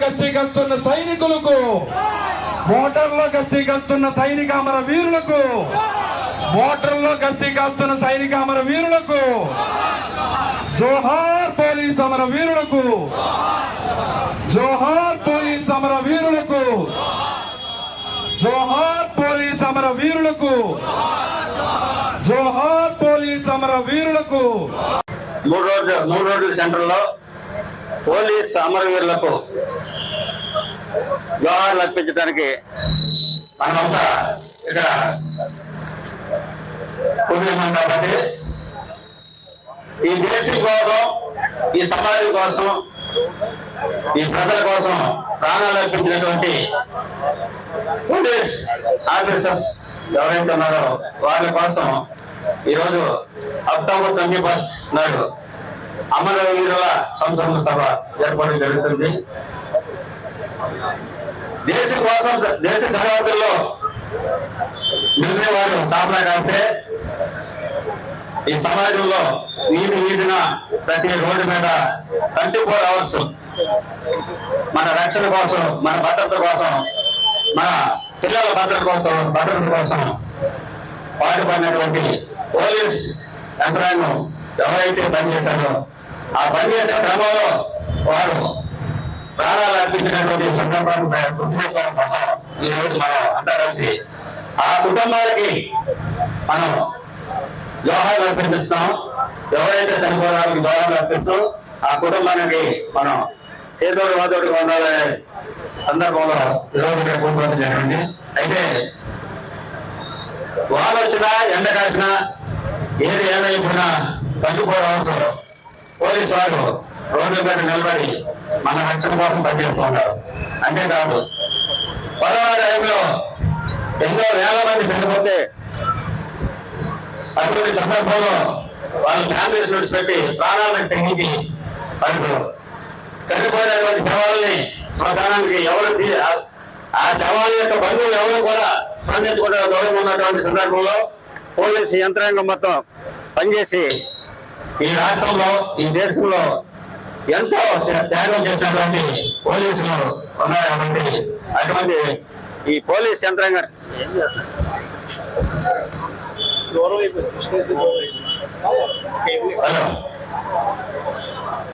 గస్తీ గస్తున్న సైనికులకు ఓటర్లో గస్తీ గస్తున్న సైనిక అమర వీరులకు ఓటర్లో గస్తీ కాస్తున్న సైనిక అమర వీరులకు జోహార్ పోలీస్ అమర వీరులకు జోహార్ పోలీస్ అమర వీరులకు జోహార్ పోలీస్ అమర వీరులకు జోహార్ పోలీస్ అమర వీరులకు. మూడు రోజులు మూడు రోడ్ల సెంటర్లో పోలీస్ అమరవీరులకు వ్యవహారాలు అర్పించడానికి మనమంతా ఇక్కడ పుణ్యమం కాబట్టి ఈ దేశం కోసం ఈ సమాజం కోసం ఈ ప్రజల కోసం ప్రాణాలు అర్పించినటువంటి పోలీస్ ఆఫీసర్స్ ఎవరైతే ఉన్నారో వాళ్ళ కోసం ఈరోజు అక్టోబర్ ట్వంటీ ఫస్ట్ నాడు అమరవీరుల సంసర్మ సభ ఏర్పాటు జరుగుతుంది. దేశ కోసం దేశ సరిహద్దుల్లో నిలిచేవారు కాపలా కాస్తే ఈ సమాజంలో నీటి వీధిన ప్రతి రోడ్డు మీద ట్వంటీ ఫోర్ అవర్స్ మన రక్షణ కోసం మన భద్రత కోసం మన పిల్లల భద్రత కోసం భద్రత కోసం పాటుపడినటువంటి పోలీస్ యంత్రాంగం ఎవరైతే పనిచేశారో ఆ పనిచేసే క్రమంలో వారు ప్రాణాలు అర్పించినటువంటి సందర్భాన్ని గుర్తు చేసుకోవడం కోసం ఈ రోజు మనం అంతా కలిసి ఆ కుటుంబాలకి మనం జోహార్లు అర్పిస్తున్నాం. ఎవరైతే చనిపోవడానికి జోహార్లు అర్పిస్తూ ఆ కుటుంబానికి మనం చేతోడు వాతోడు ఉండాలనే సందర్భంలో ఈరోజు ఇక్కడ కూర్చోవడం జరిగింది. అయితే వాన వచ్చినా ఎండ కాసినా ఏది ఏమైపోయినా తగ్గిపోవడం అవసరం. పోలీసు వారు రోడ్ల మీద నిలబడి మన రక్షణ కోసం పనిచేస్తూ ఉన్నారు అంతేకాదు కరోనా టైంలో ఎన్నో వేల మంది చనిపోతే అటువంటి సందర్భంలో వాళ్ళు ఫ్యామిలీస్ విడిచిపెట్టి ప్రాణాలను తెగించి వాళ్ళు చనిపోయినటువంటి శవాల్ని శ్మశానానికి ఎవరు ఆ- ఆ శవాల యొక్క బంధువులు ఎవరు కూడా స్పందించకుండా దూరం ఉన్నటువంటి సందర్భంలో పోలీసు యంత్రాంగం మొత్తం పనిచేసి ఈ రాష్ట్రంలో ఈ దేశంలో ఎంతో త్యా- త్యాగం చేసినటువంటి పోలీసులు ఉన్నారు కాబట్టి అటువంటి ఈ పోలీస్ యంత్రాంగం హలో.